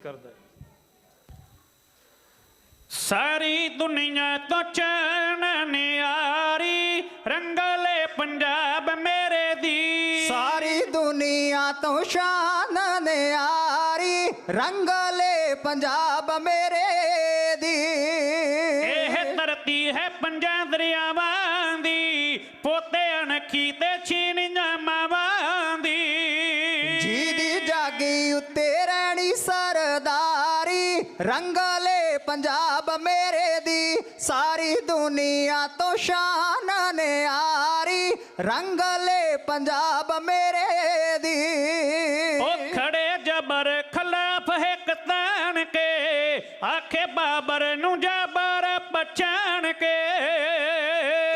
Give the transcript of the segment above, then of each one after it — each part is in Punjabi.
ਕਰਦਾ ਹੈ। ਸਾਰੀ ਦੁਨੀਆ ਤੋਂ ਚੈਨ ਨਿਆਰੀ ਰੰਗਲੇ ਪੰਜਾਬ ਮੇਰੇ ਦੀ। ਸਾਰੀ ਦੁਨੀਆ ਤੋਂ ਸ਼ਾਨ ਨਿਆਰੀ ਰੰਗਲੇ ਪੰਜਾਬ ਮੇਰੇ ਦੀ। ਇਹ ਧਰਤੀ ਹੈ ਪੰਜਾਂ ਦਰਿਆਵਾਂ ਦੀ ਪੋਤੇ ਅਣਖੀ ਤੇ ਛੀਨੀਆਂ ਮਾਵਾਂ। ਸਰਦਾਰੀ ਰੰਗਲੇ ਪੰਜਾਬ ਮੇਰੇ ਦੀ। ਸਾਰੀ ਦੁਨੀਆ ਤੋਂ ਸ਼ਾਨ ਨਿਆਰੀ ਰੰਗਲੇ ਪੰਜਾਬ ਮੇਰੇ ਦੀ। ਉਹ ਖੜੇ ਜਬਰ ਖਿਲਾਫ ਹਿੱਕ ਤਾਣ ਕੇ ਆਖੇ ਬਾਬਰ ਨੂੰ ਜਬਰ ਪਛਾਣ ਕੇ।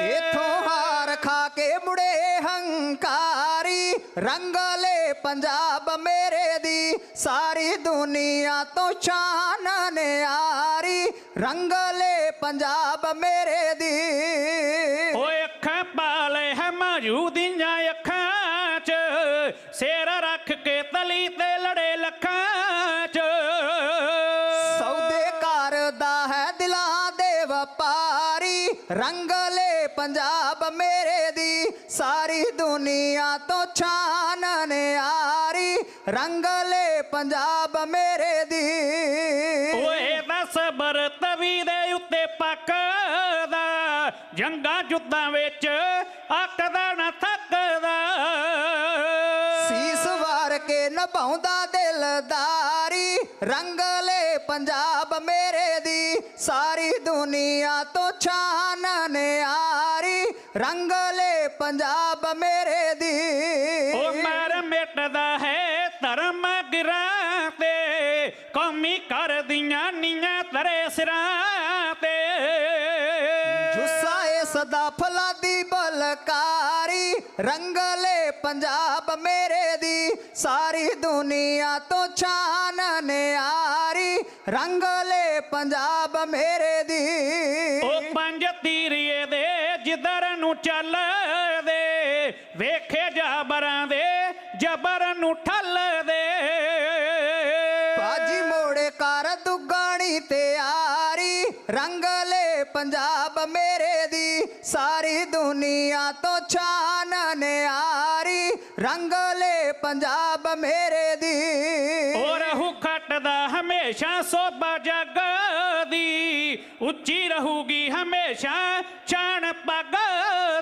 ਇਥੋਂ ਹਾਰ ਮੁੜੇ ਹੰਕਾਰੀ ਰੰਗਲੇ ਪੰਜਾਬ ਮੇਰੇ ਦੀ। ਸਾਰੀ ਦੁਨੀਆ ਤੋਂ ਸ਼ਾਨ ਨਿਆਰੀ ਰੰਗਲੇ ਪੰਜਾਬ ਮੇਰੇ ਦੀ। ਓਏ ਅੱਖਾਂ ਪਾਲੇ ਹੈ ਮੌਜੂਦੀਆਂ ਅੱਖਾਂ 'ਚ ਸਿਰ ਰੱਖ ਕੇ ਤਲੀ ਤੇ ਲੜੇ ਲੱਖਾਂ 'ਚ। ਸੌਦੇ ਕਰਦਾ ਹੈ ਦਿਲਾਂ ਵਪਾਰੀ ਰੰਗਲੇ ਪੰਜਾਬ ਮੇਰੇ ਦੀ। ਸਾਰੀ ਦੁਨੀਆ ਤੋਂ ਛਾਨ ਨਿਆਰੀ ਰੰਗਲੇ ਪੰਜਾਬ ਮੇਰੇ ਦੀ। ਓਏ ਦਾ ਸਬਰ ਤਵੀ ਦੇ ਉੱਤੇ ਪੱਕਦਾ ਜੰਗਾਂ ਜੁੱਦਾਂ ਵਿੱਚ ਅੱਕਦਾ ਨਾ ਥੱਕਦਾ। ਸੀਸ ਵਾਰ ਕੇ ਨਿਭਾਉਂਦਾ ਦਿਲਦਾਰੀ ਰੰਗਲੇ ਪੰਜਾਬ ਮੇਰੇ ਸਾਰੀ ਦੁਨੀਆ ਤੋਂ ਛਾਨ ਨਿਆਰੀ ਰੰਗਲੇ ਪੰਜਾਬ ਮੇਰੇ ਦੀ। ਓ ਮਰ ਮਿਟਦਾ ਹੈ ਧਰਮ ਗਿਰਾਂ ਤੇ ਕੌਮੀ ਕਰਦੀਆਂ ਨੀਆਂ ਤਰੇ ਸਿਰਾਂ ਤੇ। ਜੁੱਸਾ ਏ ਸਦਾ ਫਲਾਦੀ ਬਲਕਾਰੀ ਰੰਗਲੇ ਪੰਜਾਬ ਮੇਰੇ ਦੀ। ਸਾਰੀ ਦੁਨੀਆ ਤੋਂ ਛਾਨ ਨਿਆਰੀ। ਰੰਗਲੇ ਪੰਜਾਬ ਮੇਰੇ ਦੀ। ਉਹ ਪੰਜ ਤੀਰੀਏ ਦੇ ਜਿੱਧਰ ਨੂੰ ਚੱਲਦੇ ਵੇਖੇ ਜਾਬਰਾਂ ਦੇ ਜਬਰ ਨੂੰ ਠੱਲਦੇ। ਬਾਜੀ ਮੋੜੇ ਕਰ ਦੁਗਾਣੀ ਤਿਆਰੀ ਰੰਗਲੇ ਪੰਜਾਬ ਮੇਰੇ ਦੀ। ਸਾਰੀ ਦੁਨੀਆ ਤੋਂ ਛਾਨ ਨਿਆਰੀ ਰੰਗਲੇ ਪੰਜਾਬ ਮੇਰੇ ਦੀ। ਉਹ ਰਹੂ ਖੱਟਦਾ ਹਮੇਸ਼ਾ ਸੋਭਾ ਜੱਗ ਦੀ। ਉੱਚੀ ਰਹੂਗੀ ਹਮੇਸ਼ਾ ਚਾਣ ਪੱਗ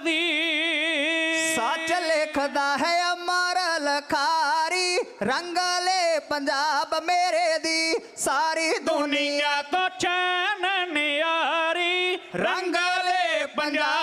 ਦੀ। ਸੱਚ ਲਿਖਦਾ ਹੈ ਅਮਰ ਲਖਾਰੀ ਰੰਗਲੇ ਪੰਜਾਬ ਮੇਰੇ ਦੀ। ਸਾਰੀ ਦੁਨੀਆ ਦੁਨੀਆ ਤੋਂ ਚਾਨਣ ਨਿਆਰੀ ਰੰਗਲੇ ਪੰਜਾਬ